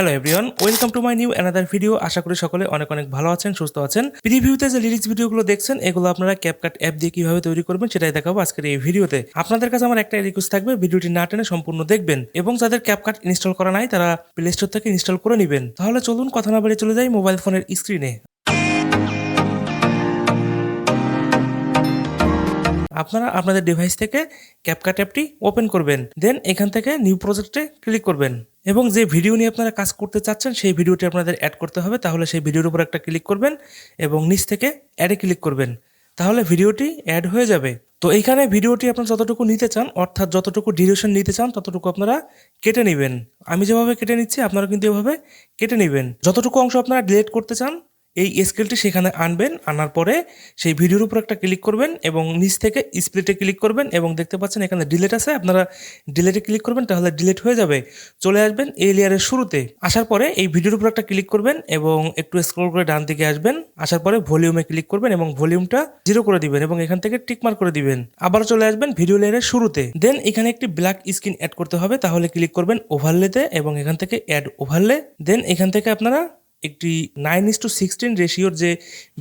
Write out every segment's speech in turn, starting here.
Hello everyone welcome to my new another video আশা করি সকলে অনেক অনেক ভালো আছেন, সুস্থ আছেন। প্রিভিউতে যে লিরিক্স ভিডিওগুলো দেখছেন, এগুলো আপনারা ক্যাপকাট অ্যাপ দিয়ে কীভাবে তৈরি করবেন সেটাই দেখাবো আজকের এই ভিডিওতে। আপনাদের কাছে আমার একটা রিকোয়েস্ট থাকবে, ভিডিওটি না টেনে সম্পূর্ণ দেখবেন এবং যাদের ক্যাপকাট ইনস্টল করা নাই, তারা প্লে স্টোর থেকে ইনস্টল করে নেবেন। তাহলে চলুন কথা না বেড়ে চলে যাই মোবাইল ফোনের স্ক্রিনে আপনারা আপনাদের ডিভাইস থেকে ক্যাপকাট অ্যাপটি ওপেন করবেন দেন এখান থেকে নিউ প্রজেক্টে ক্লিক করবেন। এবং যে ভিডিও নিয়ে আপনারা কাজ করতে চাচ্ছেন, সেই ভিডিওটি আপনাদের অ্যাড করতে হবে। তাহলে সেই ভিডিওর উপর একটা ক্লিক করবেন এবং নিচ থেকে অ্যাডে ক্লিক করবেন। তাহলে ভিডিওটি অ্যাড হয়ে যাবে। তো এইখানে ভিডিওটি আপনারা যতটুকু নিতে চান, অর্থাৎ যতটুকু ডিউরেশন নিতে চান, ততটুকু আপনারা কেটে নেবেন। আমি যেভাবে কেটে নিচ্ছি, আপনারা কিন্তু এভাবে কেটে নেবেন। যতটুকু অংশ আপনারা ডিলিট করতে চান এই স্কেলটি সেখানে আনবেন, আনার পরে সেই ভিডিওর উপর একটা ক্লিক করবেন এবং নিচ থেকে স্প্লিটে ক্লিক করবেন এবং দেখতে পাচ্ছেন এখানে ডিলেট আছে। আপনারা ডিলেটে ক্লিক করবেন তাহলে ডিলেট হয়ে যাবে। চলে আসবেন এই লেয়ারের শুরুতে। আসার পরে এই ভিডিওর উপর একটা ক্লিক করবেন এবং একটু স্ক্রল করে ডান দিকে আসবেন। আসার পরে ভলিউমে ক্লিক করবেন এবং ভলিউমটা জিরো করে দিবেন এবং এখান থেকে টিকমার করে দিবেন। আবার চলে আসবেন ভিডিও লেয়ারের শুরুতে। দেন এখানে একটি ব্ল্যাক স্ক্রিন অ্যাড করতে হবে। তাহলে ক্লিক করবেন ওভারলেতে এবং এখান থেকে অ্যাড ওভারলে দেন এখান থেকে আপনারা একটি নাইন ইস টু সিক্সটিন রেশিওর যে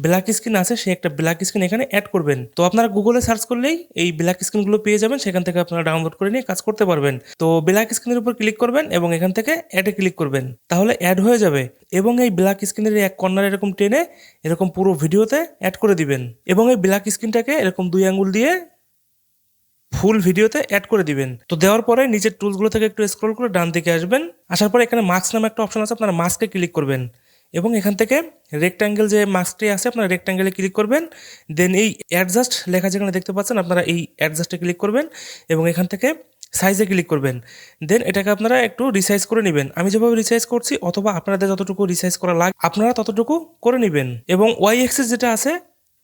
ব্ল্যাক স্ক্রিন আছে, সেই একটা ব্ল্যাক স্ক্রিন এখানে অ্যাড করবেন। তো আপনারা গুগলে সার্চ করলেই এই ব্ল্যাক স্ক্রিনগুলো পেয়ে যাবেন, সেখান থেকে আপনারা ডাউনলোড করে নিয়ে কাজ করতে পারবেন। তো ব্ল্যাক স্ক্রিনের উপর ক্লিক করবেন এবং এখান থেকে অ্যাডে ক্লিক করবেন। তাহলে অ্যাড হয়ে যাবে এবং এই ব্ল্যাক স্ক্রিনের এক কর্নার এরকম টেনে এরকম পুরো ভিডিওতে অ্যাড করে দিবেন এবং এই ব্ল্যাক স্ক্রিনটাকে এরকম দুই আঙ্গুল দিয়ে ফুল ভিডিওতে অ্যাড করে দিবেন। তো দেওয়ার পরে নিচের টুলসগুলো থেকে একটু স্ক্রল করে ডান দিকে আসবেন। আসার পরে এখানে মাস্ক নামে একটা অপশন আছে, আপনারা মাস্কে ক্লিক করবেন। এবং এখান থেকে রেক্ট্যাঙ্গেল যে মাস্কটি আছে, আপনারা রেক্ট্যাঙ্গেলে ক্লিক করবেন দেন এই অ্যাডজাস্ট লেখা যেখানে দেখতে পাচ্ছেন, আপনারা এই অ্যাডজাস্টে ক্লিক করবেন এবং এখান থেকে সাইজে ক্লিক করবেন। দেন এটাকে আপনারা একটু রিসাইজ করে নেবেন। আমি যেভাবে রিসাইজ করছি, অথবা আপনাদের যতটুকু রিসাইজ করা লাগে, আপনারা ততটুকু করে নেবেন। এবং ওয়াই এক্সেস যেটা আছে,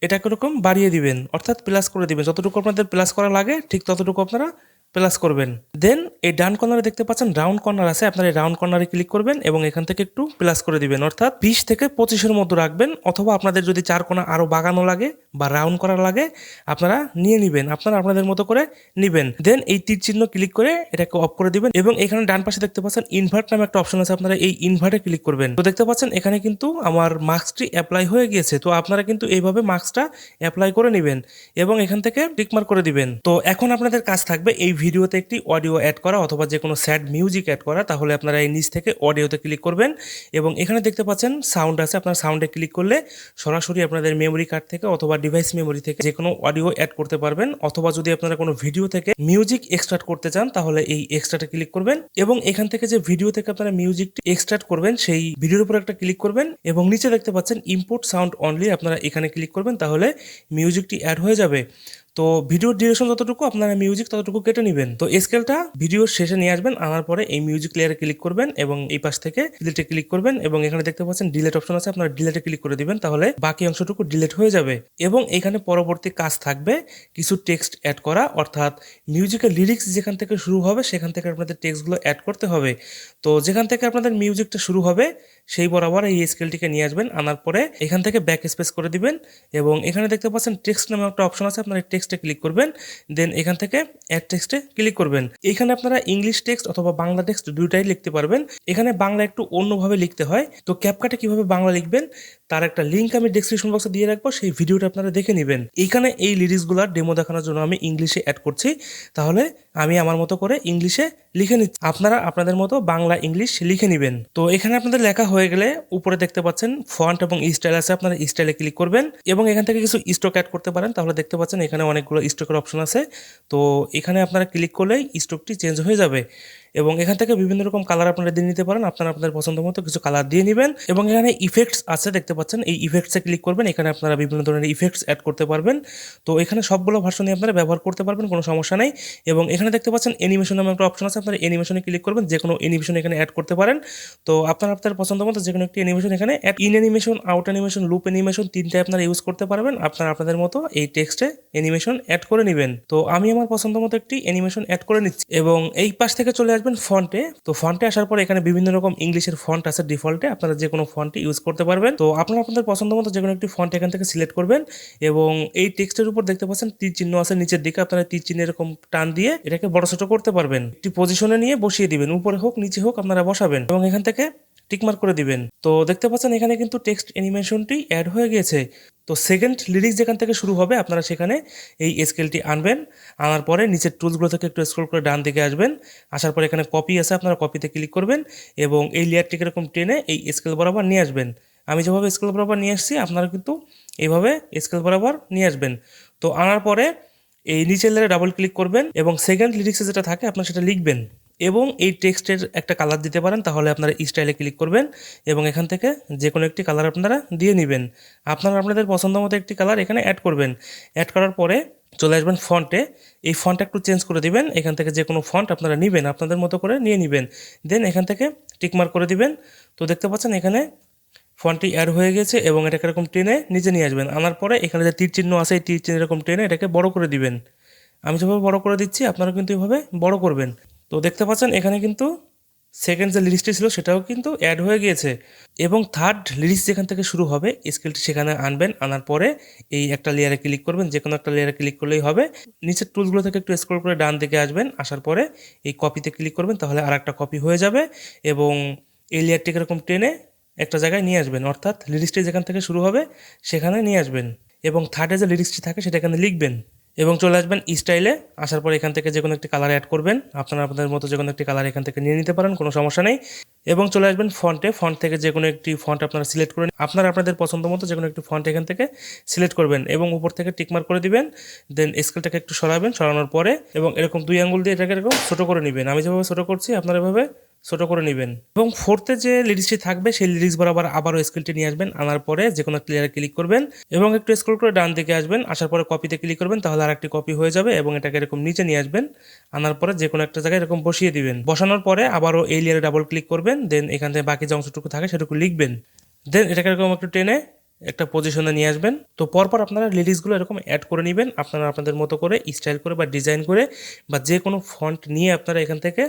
এটাকে এরকম বাড়িয়ে দিবেন, অর্থাৎ প্লাস করে দিবেন। যতটুকু আপনাদের প্লাস করা লাগে, ঠিক ততটুকু আপনারা প্লাস করবেন। দেন এই ডান কর্নারে দেখতে পাচ্ছেন রাউন্ড কর্নার আছে, আপনার এই রাউন্ড কর্নারে ক্লিক করবেন এবং এখান থেকে একটু প্লাস করে দিবেন। অর্থাৎ বিশ থেকে পঁচিশের মতো রাখবেন অথবা আপনাদের যদি চার কোনা আরও বাগানো লাগে বা রাউন্ড করার লাগে আপনারা নিয়ে নেবেন, আপনারা আপনাদের মতো করে নেবেন। দেন এই তীর চিহ্ন ক্লিক করে এটাকে অফ করে দিবেন এবং এখানে ডান পাশে দেখতে পাচ্ছেন ইনভার্ট নামে একটা অপশন আছে, আপনারা এই ইনভার্টে ক্লিক করবেন। তো দেখতে পাচ্ছেন এখানে কিন্তু আমার মার্কসটি অ্যাপ্লাই হয়ে গিয়েছে, তো আপনারা কিন্তু এইভাবে মার্কসটা অ্যাপ্লাই করে নেবেন এবং এখান থেকে টিকমার্ক করে দিবেন। তো এখন আপনাদের কাজ থাকবে এই ভিডিওতে একটি অডিও অ্যাড করা অথবা যে কোনো স্যাড মিউজিক অ্যাড করা, তাহলে আপনারা এই নিচ থেকে অডিওতে ক্লিক করবেন এবং এখানে দেখতে পাচ্ছেন সাউন্ড আছে, আপনার সাউন্ডে ক্লিক করলে সরাসরি আপনাদের মেমোরি কার্ড থেকে অথবা ডিভাইস মেমোরি থেকে যে কোনো অডিও অ্যাড করতে পারবেন, অথবা যদি আপনারা কোনো ভিডিও থেকে মিউজিক এক্সট্রাক্ট করতে চান, তাহলে এই এক্সট্রাটা ক্লিক করবেন এবং এখান থেকে যে ভিডিও থেকে আপনারা মিউজিকটি এক্সট্রাক্ট করবেন, সেই ভিডিওর উপর একটা ক্লিক করবেন এবং নিচে দেখতে পাচ্ছেন ইম্পোর্ট সাউন্ড অনলি আপনারা এখানে ক্লিক করবেন, তাহলে মিউজিকটি অ্যাড হয়ে যাবে। তো ভিডিওর ডিউরেশন যতটুকু, আপনারা মিউজিক ততটুকু কেটে নেবেন। তো স্কেলটা ভিডিওর শেষে নিয়ে আসবেন, আনার পরে এই মিউজিক লেয়ারে ক্লিক করবেন এবং এই পাশ থেকে ডিলেটে ক্লিক করবেন এবং এখানে দেখতে পাচ্ছেন ডিলেট অপশন আছে, আপনারা ডিলেটে ক্লিক করে দিবেন, তাহলে বাকি অংশটুকু ডিলেট হয়ে যাবে। এবং এখানে পরবর্তী কাজ থাকবে, কিছু টেক্সট অ্যাড করা, অর্থাৎ মিউজিকের লিরিক্স যেখান থেকে শুরু হবে, সেখান থেকে আপনাদের টেক্সটগুলো অ্যাড করতে হবে। তো যেখান থেকে আপনাদের মিউজিকটা শুরু হবে, সেই বরাবর এই স্কেলটিকে নিয়ে আসবেন, আনার পরে এখান থেকে ব্যাক স্পেস করে দিবেন এবং এখানে দেখতে পাচ্ছেন টেক্সট নামে একটা অপশন আছে, আপনার টেক্সটে ক্লিক করবেন, দেন এখান থেকে অ্যাড টেক্সটে ক্লিক করবেন। এখানে আপনারা ইংলিশ টেক্সট অথবা বাংলা টেক্সট দুইটাই লিখতে পারবেন। এখানে বাংলা একটু অন্যভাবে লিখতে হয়। তো ক্যাপকাটে কীভাবে বাংলা লিখবেন, তার একটা লিঙ্ক আমি ডিসক্রিপশন বক্সে দিয়ে রাখব, সেই ভিডিওটা আপনারা দেখে নেবেন। এখানে এই লিরিক্সগুলোর ডেমো দেখানোর জন্য আমি ইংলিশে অ্যাড করছি। তাহলে আমি আমার মতো করে ইংলিশে লিখে নিচ্ছি। আপনারা আপনাদের মতো বাংলা, ইংলিশ লিখে নেবেন। তো এখানে আপনাদের লেখা হয়ে গেলে উপরে দেখতে পাচ্ছেন ফন্ট এবং স্টাইল আছে, আপনারা স্টাইলে ক্লিক করবেন এবং এখান থেকে কিছু স্টক অ্যাড করতে পারেন। তাহলে দেখতে পাচ্ছেন এখানে অনেকগুলো স্টকের অপশন আছে। তো এখানে আপনারা ক্লিক করলেই স্টকটি চেঞ্জ হয়ে যাবে। এবং এখান থেকে বিভিন্ন রকম কালার আপনারা দিয়ে নিতে পারেন। আপনারা আপনাদের পছন্দ মতো কিছু কালার দিয়ে নেবেন এবং এখানে ইফেক্টস আছে, দেখতে পাচ্ছেন। এই ইফেক্টসে ক্লিক করবেন, এখানে আপনারা বিভিন্ন ধরনের ইফেক্টস অ্যাড করতে পারবেন। তো এখানে সবগুলো ভার্সনই আপনারা ব্যবহার করতে পারবেন, কোনো সমস্যা নেই। এবং এখানে দেখতে পাচ্ছেন অ্যানিমেশন নামে একটা অপশন আছে, আপনারা অ্যানিমেশনে ক্লিক করবেন যে কোনো অ্যানিমেশন এখানে অ্যাড করতে পারেন। তো আপনারা আপনার পছন্দ মতো যে কোনো একটি অ্যানিমেশন এখানে in animation out animation loop animation তিনটাই আপনারা ইউজ করতে পারবেন। আপনারা আপনাদের মতো এই টেক্সটে অ্যানিমেশন অ্যাড করে নেবেন। তো আমি আমার পছন্দ মতো একটি অ্যানিমেশন অ্যাড করে নিচ্ছি। এবং এই পাশ থেকে চলে আসবেন ফন্টে। তো ফন্টে আসার পর এখানে বিভিন্ন রকম ইংলিশের ফন্ট আছে ডিফল্টে। আপনারা যে কোনো ফন্টে ইউজ করতে পারবেন। তো আপনারা আপনাদের পছন্দ মতো যে কোনো একটি ফন্ট এখান থেকে সিলেক্ট করবেন এবং এই টেক্সটের উপর দেখতে পাচ্ছেন তীর চিহ্ন আছে নিচের দিকে। আপনারা তীর চিহ্ন এরকম টান দিয়ে এটাকে বড় ছোট করতে পারবেন। একটি পজিশনে নিয়ে বসিয়ে দিবেন। উপরে হোক, নিচে হোক, আপনারা বসাবেন এবং এখান থেকে টিকমার্ক করে দিবেন। তো দেখতে পাচ্ছেন এখানে কিন্তু টেক্সট অ্যানিমেশনটি অ্যাড হয়ে গিয়েছে তো সেকেন্ড লিরিক্স যেখান থেকে শুরু হবে, আপনারা সেখানে এই স্কেলটি আনবেন। আনার পরে নিচের টুলসগুলো থেকে একটু স্ক্রল করে ডান দিকে আসবেন। আসার পরে এখানে কপি আছে, আপনারা কপিতে ক্লিক করবেন এবং এই লেয়ারটিকে এরকম টেনে এই স্কেল বরাবর নিয়ে আসবেন। আমি যেভাবে স্কেল বরাবর নিয়ে আসছি, আপনারা কিন্তু এইভাবে স্কেল বরাবর নিয়ে আসবেন। তো আনার পরে এই নিচের লেয়ারে ডাবল ক্লিক করবেন এবং সেকেন্ড লিরিক্সে যেটা থাকে, আপনারা সেটা লিখবেন। এবং এই টেক্সটের একটা কালার দিতে পারেন, তাহলে আপনারা স্টাইলে ক্লিক করবেন এবং এখান থেকে যে কোনো একটি কালার আপনারা দিয়ে নেবেন। আপনারা আপনাদের পছন্দ মতো একটি কালার এখানে অ্যাড করবেন। অ্যাড করার পরে চলে আসবেন ফন্টে এই ফন্ট একটু চেঞ্জ করে দিবেন, এখান থেকে যে কোনো ফন্ট আপনারা নেবেন, আপনাদের মতো করে নিয়ে নেবেন। দেন এখান থেকে টিকমার্ক করে দিবেন। তো দেখতে পাচ্ছেন এখানে ফন্টটি অ্যাড হয়ে গেছে এবং এটাকে এরকম টেনে নিচে নিয়ে আসবেন। আনার পরে এখানে যে তীর চিহ্ন আছে, এই তীর চিহ্ন এরকম টেনে এটাকে বড় করে দিবেন। আমি যেভাবে বড় করে দিচ্ছি আপনারা কিন্তু এভাবে বড় করবেন। তো দেখতে পাচ্ছেন, এখানে কিন্তু সেকেন্ড যে লিরিক্সটি ছিল সেটাও কিন্তু অ্যাড হয়ে গিয়েছে। এবং থার্ড লিরিক্স যেখান থেকে শুরু হবে স্কেলটি সেখানে আনবেন, আনার পরে এই একটা লেয়ারে ক্লিক করবেন যে কোনো একটা লেয়ারে ক্লিক করলেই হবে। নিচের টুলসগুলো থেকে একটু স্ক্রল করে ডান দিকে আসবেন, আসার পরে এই কপিতে ক্লিক করবেন, তাহলে আর একটা কপি হয়ে যাবে এবং এই লেয়ারটিকে এরকম টেনে একটা জায়গায় নিয়ে আসবেন। অর্থাৎ লিরিক্সটি যেখান থেকে শুরু হবে, সেখানে নিয়ে আসবেন। এবং থার্ডে যে লিরিক্সটি থাকে, সেটা এখানে লিখবেন। এবং চলে আসবেন স্টাইলে আসার পর এখান থেকে যে কোনো একটি কালার অ্যাড করবেন। আপনারা আপনাদের মতো যে কোনো একটি কালার এখান থেকে নিয়ে নিতে পারেন, কোনো সমস্যা নেই। এবং চলে আসবেন ফন্টে ফন্ট থেকে যে কোনো একটি ফন্ট আপনারা সিলেক্ট করেন আপনারা আপনাদের পছন্দ মতো যে কোনো একটি ফন্ট এখান থেকে সিলেক্ট করবেন এবং উপর থেকে টিকমার্ক করে দিবেন। দেন স্কেলটাকে একটু সরাবেন, সরানোর পরে এবং এরকম দুই আঙ্গুল দিয়ে এটাকে এরকম ছোটো করে নেবেন। আমি যেভাবে ছোটো করছি, আপনারা এভাবে ছোট করে নেবেন। এবং ফোর্থে যে লিরিক্সটি থাকবে, সেই লিরিক্স বরাবর আবারও স্কেলটি নিয়ে আসবেন। আনার পরে যে কোনো ক্লিয়ারে ক্লিক করবেন এবং একটু স্ক্রল করে ডান দিকে আসবেন। আসার পরে কপিতে ক্লিক করবেন, তাহলে আর একটি কপি হয়ে যাবে এবং এটাকে এরকম নিচে নিয়ে আসবেন। আনার পরে যে কোনো একটা জায়গায় এরকম বসিয়ে দিবেন। বসানোর পরে আবারও এই লেয়ারে ডাবল ক্লিক করবেন দেন এখান থেকে বাকি যে অংশটুকু থাকে সেটুকু লিখবেন। দেন এটাকে এরকম একটু টেনে একটা পজিশনে নিয়ে আসবেন। তো পরপর আপনারা লেডিসগুলো এরকম অ্যাড করে নেবেন। আপনারা আপনাদের মতো করে স্টাইল করে বা ডিজাইন করে বা যে কোনো ফন্ট নিয়ে আপনারা এখান থেকে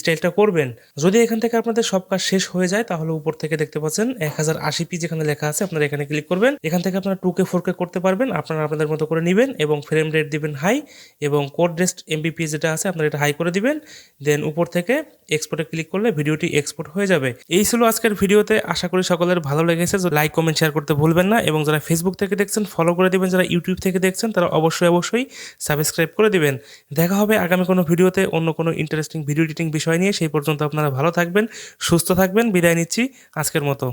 স্টাইলটা করবেন। যদি এখান থেকে আপনাদের সব কাজ শেষ হয়ে যায়, তাহলে উপর থেকে দেখতে পাচ্ছেন এক হাজার আশি পি যেখানে লেখা আছে। আপনারা এখানে ক্লিক করবেন। এখান থেকে আপনারা টু কে ফোর কে করতে পারবেন। আপনারা আপনাদের মতো করে নেবেন এবং ফ্রেম রেট দিবেন হাই এবং কোড রেস্ট এমবিপি যেটা আছে, আপনারা এটা হাই করে দিবেন। দেন উপর থেকে এক্সপোর্টে ক্লিক করলে ভিডিওটি এক্সপোর্ট হয়ে যাবে। এই ছিল আজকের ভিডিওতে আশা করি সকলের ভালো লেগেছে। লাইক কমেন্ট শেয়ার করতে ভুলবেন না এবং যারা ফেসবুক থেকে দেখছেন ফলো করে দেবেন। যারা ইউটিউব থেকে দেখছেন, তারা অবশ্যই অবশ্যই সাবস্ক্রাইব করে দেবেন। দেখা হবে আগামী কোনো ভিডিওতে অন্য কোনো ইন্টারেস্টিং ভিডিও এডিটিং বিষয় নিয়ে। সেই পর্যন্ত আপনারা ভালো থাকবেন, সুস্থ থাকবেন। বিদায় নিচ্ছি আজকের মতো।